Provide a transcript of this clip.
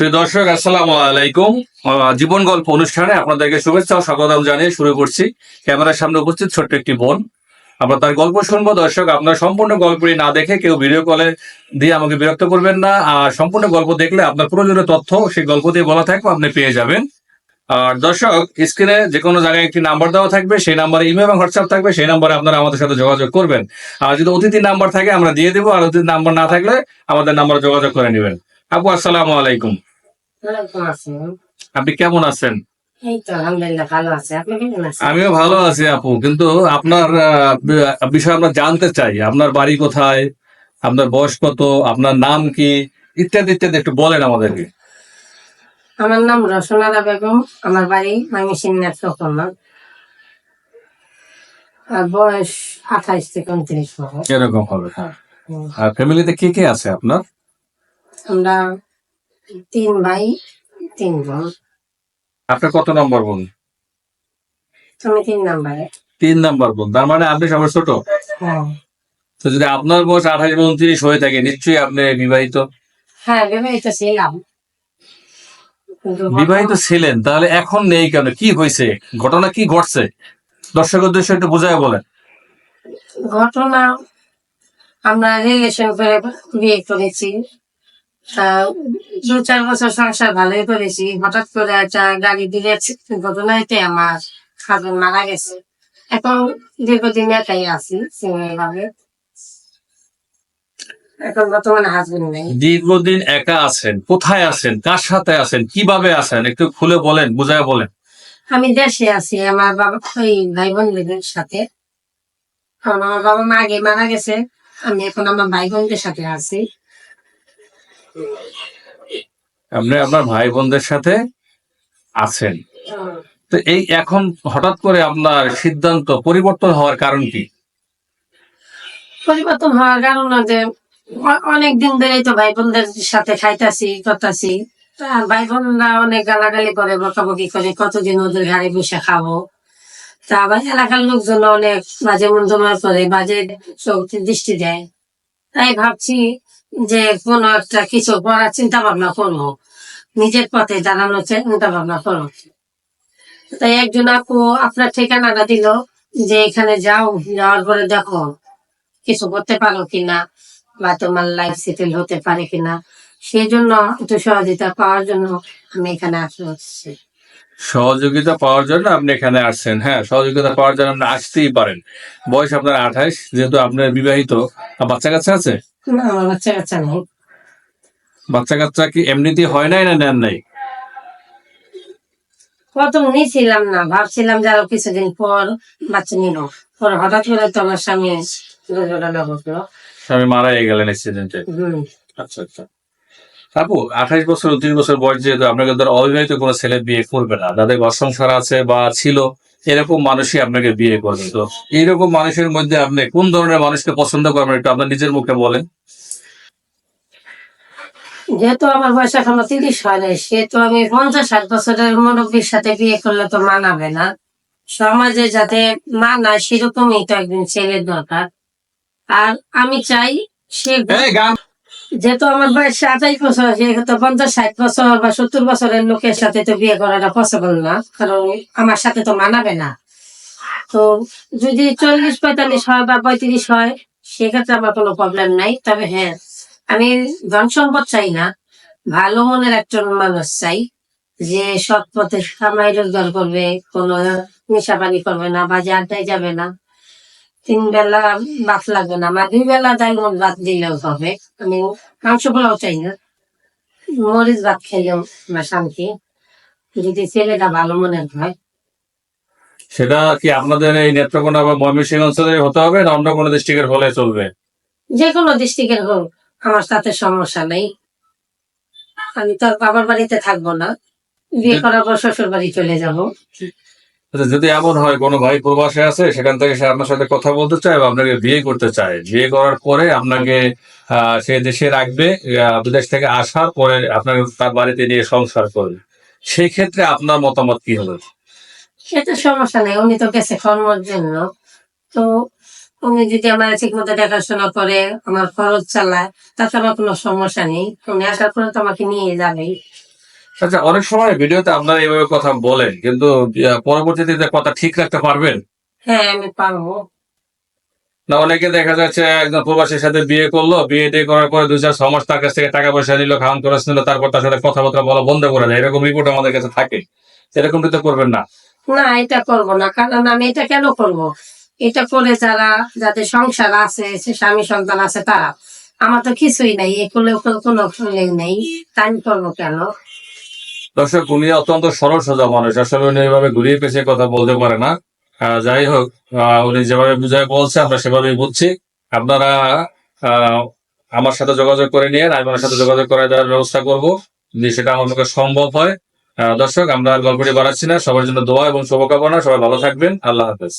সুপ্রিয় দর্শক, আসসালামু আলাইকুম। জীবন গল্প অনুষ্ঠানে আপনাদেরকে শুভেচ্ছা ও স্বাগতম জানিয়ে শুরু করছি। ক্যামেরার সামনে উপস্থিত ছোট্ট একটি বোন। আমরা তার গল্প শুনব। দর্শক, আপনার সম্পূর্ণ গল্পটি না দেখে কেউ ভিডিও কলে দিয়ে আমাকে বিরক্ত করবেন না। আর সম্পূর্ণ গল্প দেখলে আপনার প্রয়োজনীয় তথ্য সেই গল্প দিয়ে বলা থাকবে, আপনি পেয়ে যাবেন। আর দর্শক স্ক্রিনে যে কোনো জায়গায় একটি নাম্বার দেওয়া থাকবে, সেই নাম্বারে ইমেল এবং হোয়াটসঅ্যাপ থাকবে, সেই নাম্বারে আপনারা আমাদের সাথে যোগাযোগ করবেন। আর যদি অতিথি নাম্বার থাকে, আমরা দিয়ে দেবো। আর অতিথি নাম্বার না থাকলে আমাদের নাম্বারে যোগাযোগ করে নেবেন। আপু, আসসালামু আলাইকুম। আপনি কেমন আছেন? আছে। আপনি কেমন আছেন? আমিও ভালো আছি আপু কিন্তু আপনার বিষয়ে আমরা জানতে চাই আপনার বাড়ি কোথায় আপনার বয়স কত আপনার নাম কি ইত্যাদি ইত্যাদি একটু বলেন আমাদেরকে। আমার নাম রসনারা বেগম আমার বাড়ি মাইমিসিং নেত্রকোনা আর বয়স আঠাইশ থেকে উনত্রিশ বছর এরকম হবে হ্যাঁ। আর ফ্যামিলিতে কে কে আছে আপনার? আমরা তিন ভাই তিন বোন। আপনার কত নম্বর বোন? তিন নাম্বারে। তিন নাম্বার বোন তার মানে আপনি সবার ছোট? হ্যাঁ। তো যদি আপনার বয়স আঠাশ উনত্রিশ হয়ে থাকে নিশ্চয়ই আপনি বিবাহিত? হ্যাঁ বিবাহিত ছিলাম। বিবাহিত ছিলেন তাহলে এখন নেই কেন? কি হয়েছে? ঘটনা কি ঘটছে? দর্শক উদ্দেশ্য একটু বুঝায় বলেন। ঘটনা আমরা রিলেশন করে বিয়ে করেছি। দু চার বছর সংসার ভালোই করেছি। হঠাৎ করে একটা গাড়ি দিলে ঘটনাতে আমার হাজবেন্ড মারা গেছে। এখন দীর্ঘদিন একাই আছি সিঙ্গেল ভাবে এখন বর্তমানে হাজবেন্ড নেই। দীর্ঘদিন একা আছেন। কোথায় আছেন? কার সাথে আছেন? কীভাবে আছেন? একটু খুলে বলেন বুঝায় বলেন। আমি দেশে আছি আমার বাবা ওই ভাই বোনদের সাথে। আমার বাবা মা আগে মারা গেছে। আমি এখন আমার ভাই বোনদের সাথে আছি। আপনি আপনার ভাই বোনদের সাথে আছেন। তো এই এখন হঠাৎ করে আপনার সিদ্ধান্ত পরিবর্তন হওয়ার কারণ কি? পরিবর্তন হওয়ার কারণ যে অনেক দিন ধরেই তো ভাই বোনদের সাথে খাইতাছি, করতাছি। ভাই বোনরা অনেক গালাগালি করে, বকাবকি করে, কতদিন ওদের গাড়ি বসে খাব? তা আবার এলাকার লোকজন অনেক বাজে মন্তব্য করে, বাজে চোখ দৃষ্টি দেয়। তাই ভাবছি যে কোনো একটা কিছু করার চিন্তা ভাবনা করব নিজের পথে দাঁড়ানোর চিন্তা ভাবনা করব তাই একজন আপু আপনার ঠিকানাটা দিল যে এখানে যাও, যাওয়ার পরে দেখো কিছু করতে পারো কিনা বা তোমার লাইফ সেটেল হতে পারে কিনা। সেই জন্য একটু সহযোগিতা পাওয়ার জন্য আমি এখানে হচ্ছে। সহযোগিতা পাওয়ার জন্য আপনি এখানে আসছেন। হ্যাঁ সহযোগিতা পাওয়ার জন্য আপনি আসতেই পারেন। বয়স আপনার আঠাশ যেহেতু আপনার বিবাহিত। বাচ্চা কাচ্চা আছে? বাচ্চা কাচ্চা নেই। বাচ্চা কাচ্চা কি এমনিতেই হয় নাই না নেন নাই? প্রথম নিয়েছিলাম না ভাবছিলাম যে আরও কিছুদিন পর বাচ্চা নিল পরে হঠাৎ করে তো আমার স্বামী দুর্ঘটনা ঘটলো স্বামী মারাই গেলেন অ্যাক্সিডেন্টে আচ্ছা আচ্ছা। আপু আঠাশ বছর উনত্রিশ বছর বয়স যেহেতু আপনাকে ধর অবিবাহিত কোনো ছেলে বিয়ে করবে না। যাদের ঘর সংসার আছে বা ছিল এরকম মানুষই আপনাকে বিয়ে করবে। তো এইরকম মানুষের মধ্যে আপনি কোন ধরনের মানুষকে পছন্দ করবেন? একটু আপনার নিজের মুখে বলেন। যেহেতু আমার বয়স এখনও তিরিশ হয় নাই সেহেতু আমি পঞ্চাশ ষাট বছরের মুরব্বীর সাথে বিয়ে করলে তো মানাবে না। সমাজে যাতে মানায় সেরকমই তো একদিন ছেলের দরকার। আর আমি চাই সে যেহেতু আমার বয়স আঠাইশ বছর, সেহেতু পঞ্চাশ ষাট বছর বা সত্তর বছরের লোকের সাথে তো বিয়ে করাটা পসিবল না, কারণ আমার সাথে তো মানাবে না। তো যদি চল্লিশ পঁয়তাল্লিশ হয় বা পঁয়ত্রিশ হয়, সেক্ষেত্রে আমার কোনো প্রবলেম নাই। তবে হ্যাঁ আমি ধন সম্পদ চাই না। ভালো মনের একজন মানুষ চাই, যে সৎ পথে কামাই রোজগার করবে, কোনো নেশা পানি করবে না বাজে আড্ডায় যাবে না। তিন বেলা ভাত লাগবে না। আমার দুই বেলা মন ভাত দিলেও হবে। আমি মাংস পোলাও চাই না। মরিচ ভাত খেলেও আমার শান্তি। যদি ছেলেটা ভালো মনের হয়। সেটা কি আপনাদের এই নেত্রকোনা বা ময়মনসিংহ অঞ্চলে হতে হবে না অন্য কোনো ডিস্ট্রিক্টের হলে চলবে? যে কোনো ডিস্ট্রিক্টের হোক আমার তাতে সমস্যা নেই। আমি তো বাবার বাড়িতে থাকব না। বিয়ে করার পর শ্বশুর বাড়ি চলে যাব। আচ্ছা, যদি এমন হয় কোনো ভাই প্রবাসে আছে সেখান থেকে সে আপনার সাথে কথা বলতে চায় বা আপনাকে বিয়ে করতে চায়। বিয়ে করার পরে আপনাকে সে দেশে রাখবে বিদেশ থেকে আসার পরে আপনাকে তার বাড়িতে নিয়ে সংসার করবে। সেই ক্ষেত্রে আপনার মতামত কি হবে? সেটা সমস্যা নেই উনি তো গেছে কর্মের জন্য। তো উনি যদি আমার ঠিক মতো দেখাশোনা করে আমার খরচ চালায় তাতে আমার কোনো সমস্যা নেই। উনি আসার পরে তো আমাকে নিয়ে যাবেই। আচ্ছা অনেক সময় ভিডিওতে আপনারা এইভাবে কথা বলেন কিন্তু পরবর্তীতে কথা ঠিক রাখতে পারবেন? হ্যাঁ আমি পারব। না অনেকে দেখা যাচ্ছে একজন প্রবাসীর সাথে বিয়ে করল বিয়ে দিয়ে করার পরে দুই চার মাস তার কাছ থেকে টাকা পয়সা নিল খাওয়ান খরচ নিল তারপর তার সাথে কথাবার্তা বলা বন্ধ করে দেয়। এরকম রিপোর্ট আমাদের কাছে থাকে। এরকম তো করবেন না। না এটা করব না কারণ আমি এটা কেন করব? এটা করে যারা যাদের সংসার আছে সে স্বামী সন্তান আছে তারা আমার তো কিছুই নাই করলে কোনো নেই। তাই করব কেন? দর্শক, উনি অত্যন্ত সরল সোজা মানুষ। আসলে উনি এইভাবে ঘুরিয়ে পেঁচিয়ে কথা বলতে পারে না। যাই হোক উনি যেভাবে বুঝায় বলছে, আমরা সেভাবেই বুঝছি। আপনারা আমার সাথে যোগাযোগ করে নিয়ে রায়মানের সাথে যোগাযোগ করে দেওয়ার ব্যবস্থা করব। যদি সেটা আমার পক্ষে সম্ভব হয় দর্শক, আমরা আর গল্পটি বাড়াচ্ছি না। সবার জন্য দোয়া এবং শুভকামনা। সবাই ভালো থাকবেন। আল্লাহ হাফেজ।